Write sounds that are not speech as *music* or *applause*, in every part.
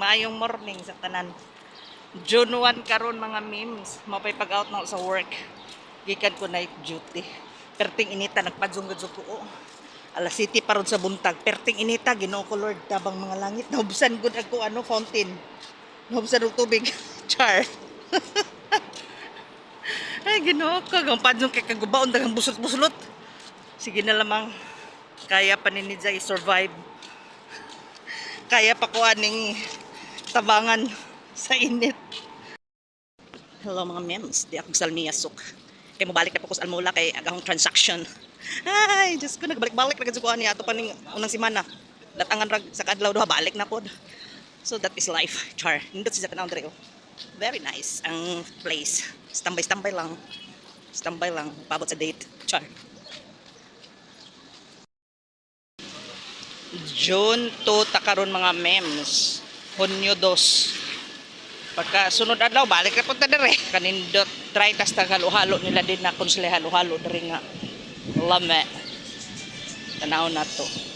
Maayong morning sa tanan. June 1 karon mga memes. Mapay pag-out na sa work. Gikan ko night duty. Perting inita nagpadzong gud ko. oh. Alas city paron sa buntag. Perting inita ginoo ko Lord tabang mga langit. Nahubsan gud ako ano fountain. Nahubsan og tubig. *laughs* Char. *laughs* Ay ginoo ko gang padzong kay kagubaon dagang busot-buslot. Sige na lamang. Kaya pa ni Nidja i-survive kaya pa ko aning tabangan sa init. Hello mga mems, di ako salmiya suk. Kay mo balik na po ko sa almula kay agahong transaction. Ay, Diyos ko, nagbalik-balik na ko niya ato pa ning unang simana. Datangan rag sa kadlaw do balik na pod. So that is life, char. Nindot si Tanaw Dre. oh. Very nice ang place. Standby-standby lang. Standby lang, pabot sa date, char. June 2 takaron mga memes. Hunyo 2. Pagka sunod adlaw balik na punta dire. *laughs* Kanindot try tas halo-halo nila din na kung sila halo-halo dire nga. Lame. Tanaw na to.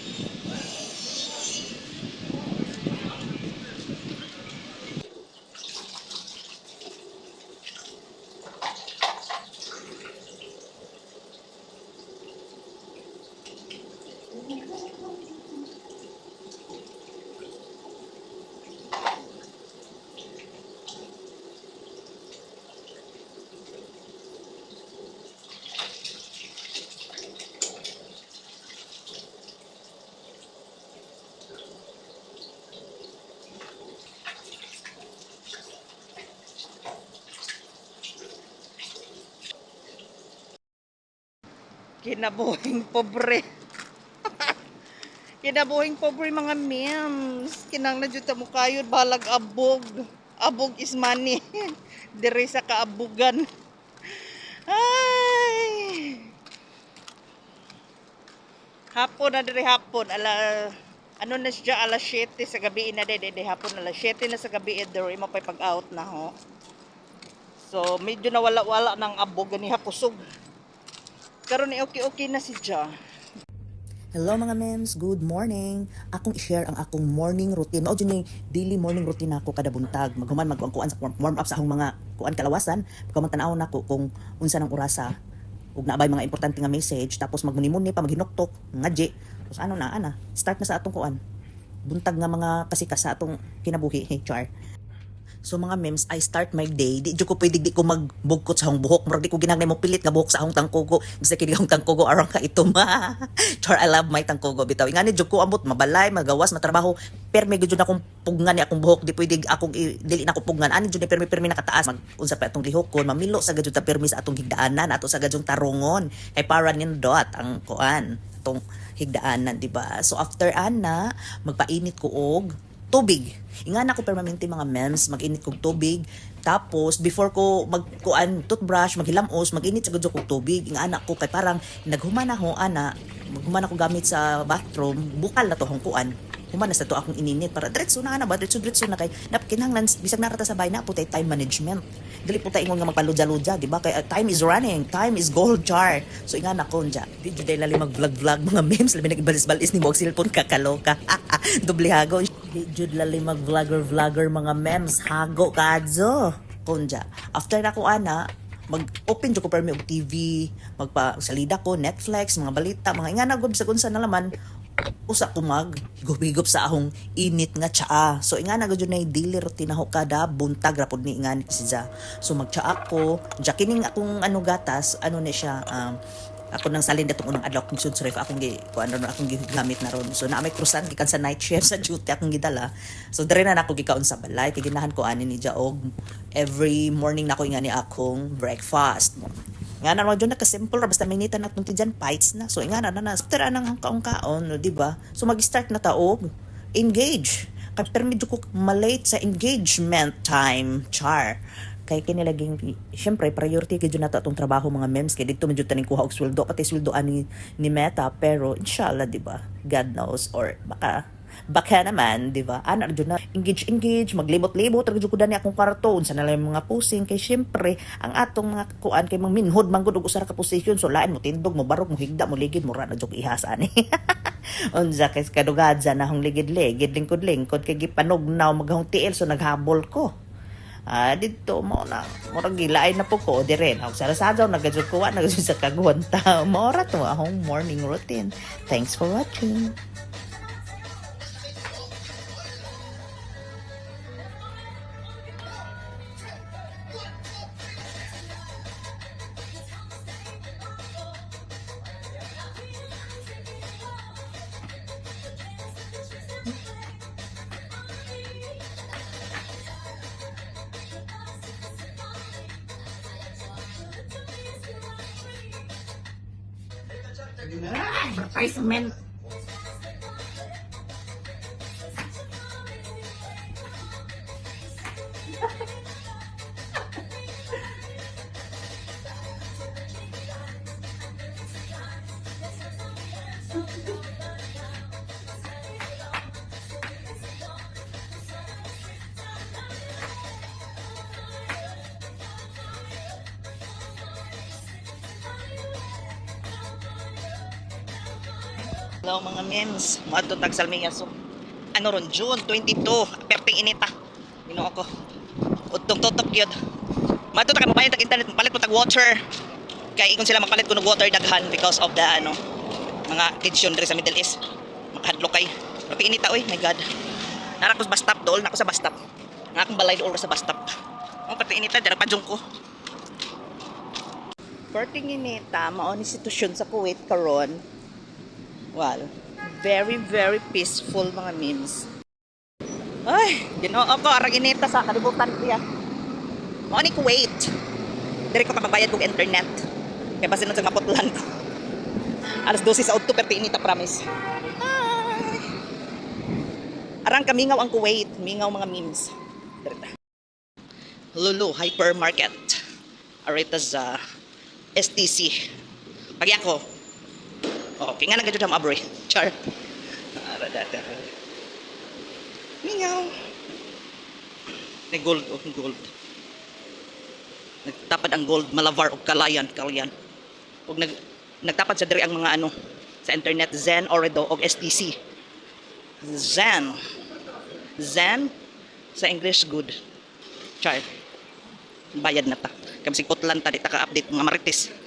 Kinabuhing pobre. *laughs* Kinabuhing pobre mga memes. Kinang na dyan mo kayo, balag abog. Abog is money. *laughs* Dire sa kaabugan. Ay! Hapon na dire hapon. Ala, ano na siya, alas 7 sa gabi na de, de, hapon alas 7 na sa gabi, eh, dire mo pa pag-out na ho. So, medyo nawala-wala ng abog, gani hapusog. Karon ni okay-okay na si Ja. Hello mga mems, good morning. Akong i-share ang akong morning routine. Mao ni daily morning routine nako kada buntag. Maghuman magkuan sa warm up sa akong mga kuan kalawasan. Pagkaman tan nako kung unsa nang orasa ug naabay mga importante nga message tapos magmuni-muni pa maghinoktok ngadji. Tapos ano na ana, start na sa atong kuan. Buntag nga mga kasikas sa atong kinabuhi, *laughs* hey, char. So mga memes, I start my day. Di ko pwede di ko magbugkot sa akong buhok. Murag di ko ginagnay mo pilit nga buhok sa akong tangkugo. Bisa kini akong tangkugo aron ka ito ma. *laughs* Char, I love my tangkugo bitaw. Ingani jud ko ambot mabalay, magawas, matrabaho. Permi gud jud akong pugnan ni akong buhok. Di pwede akong dili na ako pugnan. Ani jud ni permi permi nakataas. Mag unsa pa atong lihokon, mamilo sa gud ta permi sa atong higdaanan, ato sa gadyong tarungon. Kay para nindot ang kuan atong higdaanan, di ba? So after ana, magpainit ko og tubig. Ingan ako permanente mga mems, mag-init kog tubig. Tapos, before ko magkuan toothbrush, maghilamos, mag-init sa kog tubig. Ingan ako kay parang naghuman ako ana, maghuman ako gamit sa bathroom, bukal na to hong kuan. Human na sa to akong ininit para diretso na ana ba diretso diretso na kay napkinahanglan bisag narata sa bahay na putay time management. Dili po tayo ingon nga magpaludya-ludya, di ba? Kay uh, time is running, time is gold jar. So ingan ako nja. Di jud lali mag-vlog-vlog mga memes, labi nagbalis-balis ni mo cellphone kakaloka. *laughs* Dublihago. Di jud lali mag-vlogger-vlogger mga memes, hago kadzo. Kunja. After na ko ana, mag-open ko permi og TV, magpa salida ko Netflix, mga balita, mga ingana gud sa kunsa na laman usa ko mag higop sa ahong init nga tsaa. So inga na gyud na daily routine ako kada buntag ra pud ni inga ni siya. So magtsaa ko, ja kining akong ano gatas, ano ni siya um, ako nang salin datong unang adlaw kung sud surf akong gi ko ano na akong gigamit na ron. So na may krusan gikan sa night shift *laughs* sa duty akong gidala. So dire na nako gikaon sa balay kay ginahan ko ani ni Jaog every morning nako inga ni akong breakfast. Nga na mo nakasimple ra basta minita na tunti dyan fights na. So nga na na na tara nang kaon-kaon, no, di ba? So mag-start na taog. Engage. Kay medyo ko malate sa engagement time, char. Kay kinilaging, syempre, priority kay na atong trabaho mga memes. Kay dito medyo taning kuha og sweldo. Pati sweldo ani ni Meta. Pero, inshallah, di ba? God knows. Or baka baka naman, di ba? Ano, jud na engage engage, maglimot-limot ra jud ko dani akong karton sa nalang mga pusing kay syempre ang atong mga kuan kay minhod man gud og usa ka position so lain mo tindog mo barok mo higda mo ligid mo ra na jud ihas ani. *laughs* Unsa kay kadugad sa nahong ligid-ligid lingkod-lingkod kay gipanugnaw maghong tiil so naghabol ko. Ah, dito mo na murag gilaay na po ko dire na sa rasadaw nagajud ko nagajud sa kagwanta *laughs* mo ra to akong morning routine. Thanks for watching. 哎，派送门。Hello mga memes, maadto tag Salmiya so ano ron June 22, perting inita. Ginoo ko. Udtong tutok gyud. Maadto ta kay mabayan tag internet, palit mo tag water. Kay ikon sila magpalit kuno water daghan because of the ano mga tension diri sa Middle East. Makahadlok kay. Perting inita oy, my god. Nara ko sa bus stop dool, nako sa bus stop. Nga akong balay dool sa bus stop. Ang perting inita dira pajong ko. Perting inita mao ni sitwasyon sa Kuwait karon. Well, very, very peaceful mga memes. Ay, ginoo ko, arang inita sa kalibutan niya. Mo ni Kuwait. Dire ko ka magbayad kong internet. Kaya basin nun sa maputlan ko. Alas 12 sa auto, pero inita promise. Ay. Arang kamingaw ang Kuwait. Mingaw mga memes. Dire. Lulu Hypermarket. Arita sa STC. Pagyan ko, Okay, nga nagkajud ang abroy. Char. Mingaw. May gold, oh, gold. Nagtapad ang gold, malavar o kalayan, kalayan. Ug nag nagtapad sa diri ang mga ano sa internet Zen Oredo og STC. Zen. Zen sa English good. Char. Bayad na ta. Kami sig putlan ta di ta ka-update mga marites.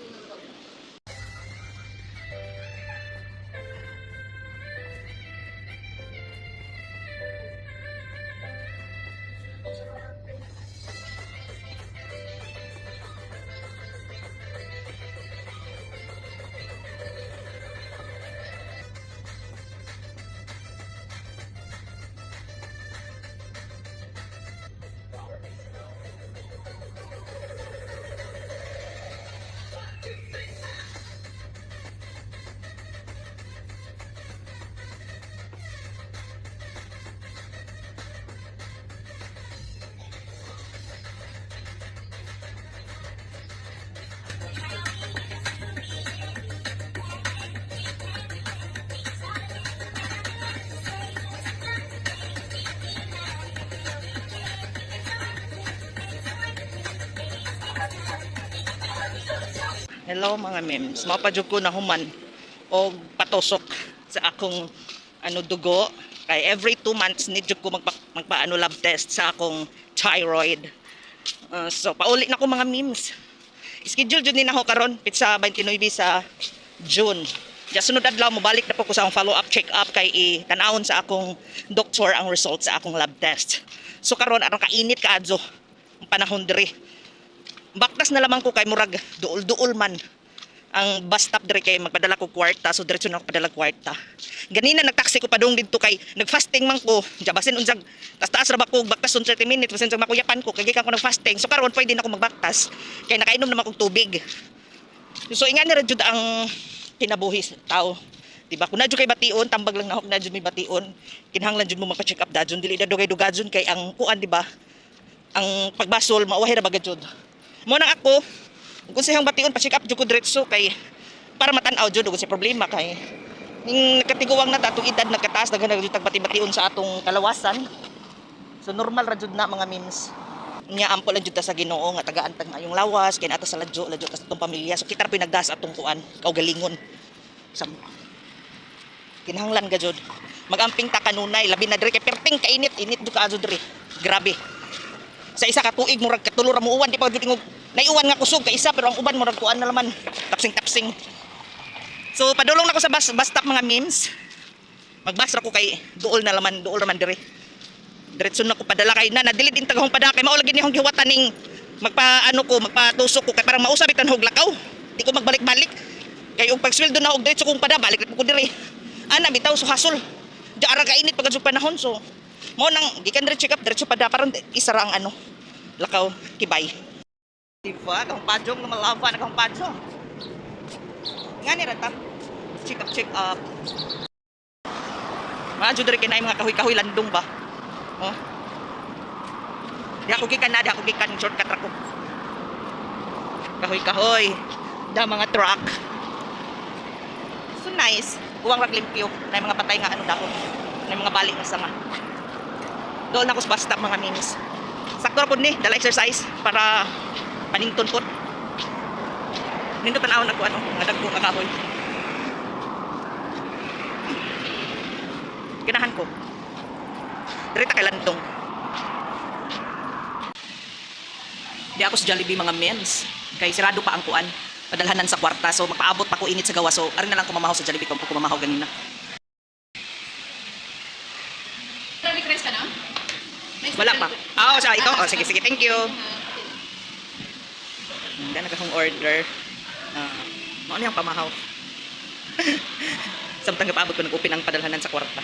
Hello mga memes. Mapadjog ko na human o patusok sa akong ano dugo. Kay every two months need ko magpa, magpaano lab test sa akong thyroid. Uh, so pauli na ko mga memes. Schedule jud ni nako karon pitsa 29 sa June. Ja sunod adlaw mo balik na po ko sa akong follow up check up kay i-tanawon sa akong doktor ang results sa akong lab test. So karon aron kainit kaadto ang panahon diri baktas na lamang ko kay murag. Duol-duol man ang bus stop dire kay magpadala ko kwarta. So diretso na ako padala kwarta. Ganina nagtaksi ko padung didto kay nagfasting man ko. Jabasin unsag tas taas ra ba ko baktas on 30 minutes. Basin sa makuyapan ko kay gikan ko nagfasting so karon pwede na ako magbaktas. Kay nakainom naman kog tubig. So ingani ra jud ang kinabuhi sa tao. Diba? Kung nadyo kay bation, tambag lang na ako nadyo may bation. Kinahanglan jud mo magpa-check up dadyon dili na dugay dugadyon kay ang kuan di ba? Ang pagbasol mauwahi ra bagad jud. Mo nang ako, kung siyang bation pa-check up jud ko diretso kay para matanaw jud si problema kay ning nakatiguang na ta atong edad nagkataas daghan na jud tagbati-bation sa atong kalawasan. So normal ra jud na mga memes. Nya ampo lang jud ta sa Ginoo nga tagaan tag mayong lawas kay ata sa ladyo ladyo ta sa atong pamilya. So kita ra pinagdas atong kuan kaugalingon. Sa kinahanglan ka jud. Magamping ta kanunay labi na diri kay perting kainit init jud ka jud diri. Grabe. Sa isa ka tuig murag katulo mo uwan di pa jud ingog naiuwan nga kusog ka isa pero ang uban murag kuan na laman. Tapsing tapsing. So padulong na ko sa bus, bus stop mga memes. Magbas ra ko kay duol na laman, duol naman dire. Diretso na ko padala kay na nadili din tagahong padala kay mao lagi ni hong giwatan ning magpa ano ko, magpatusok ko kay parang mausab itan hog lakaw. Di ko magbalik-balik. Kay ug pagsweldo na og diretso kong pada balik ko dire. Ana bitaw so hasol. Di ara ka init pagka panahon so. Mo nang gikan dire check up diretso pada parang isa ra ang ano lakaw kibay. Diba? Kang padyong na malava na kang padyong. Nga ni Rata. Check up, check up. Mga jud rin kinay mga kahoy-kahoy landong ba? Oh. Di ako gikan na, di ako gikan shortcut ra ko. Kahoy-kahoy. Da mga truck. So nice. Kuwang rag limpyo. Na mga patay nga ano dahon. Na mga balik nga sanga. Doon ako stop mga minis. Sakto pud ni, dala exercise para panington pod. Nindot tanawon ako ano, nga dagko nga kahoy. Kinahan ko. Direta kay Landong. Di ako sa Jollibee mga mens. Kay sirado pa ang kuan. Padalhanan sa kwarta. So magpaabot pa ko init sa gawa. So arin na lang kumamahaw sa Jollibee kung kumamahaw ganina. Request ka na? May Wala pa. Ah, oh, siya, ikaw. Oh, sige, sige. Thank you. Hindi na akong order. Ah, ano yung pamahaw? *laughs* Samtang paabot ko nag-open ang padalhanan sa kwarta.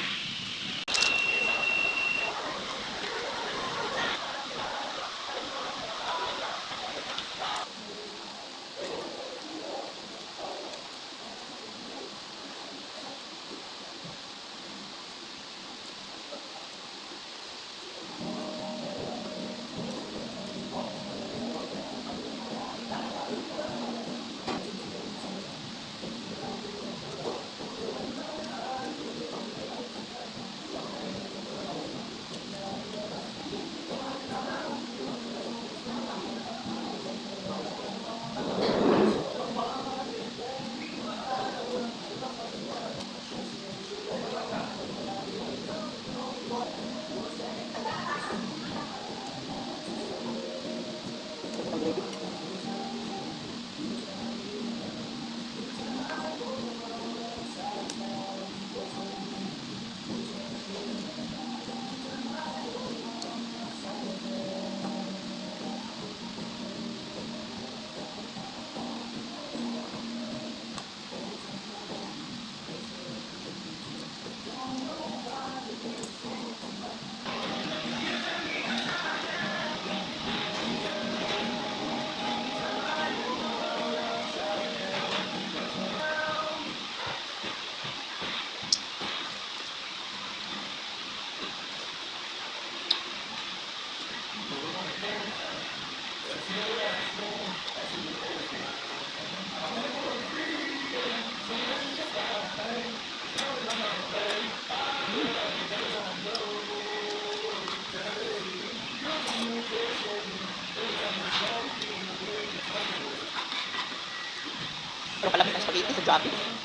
Pero pala may spaghetti sa Jollibee.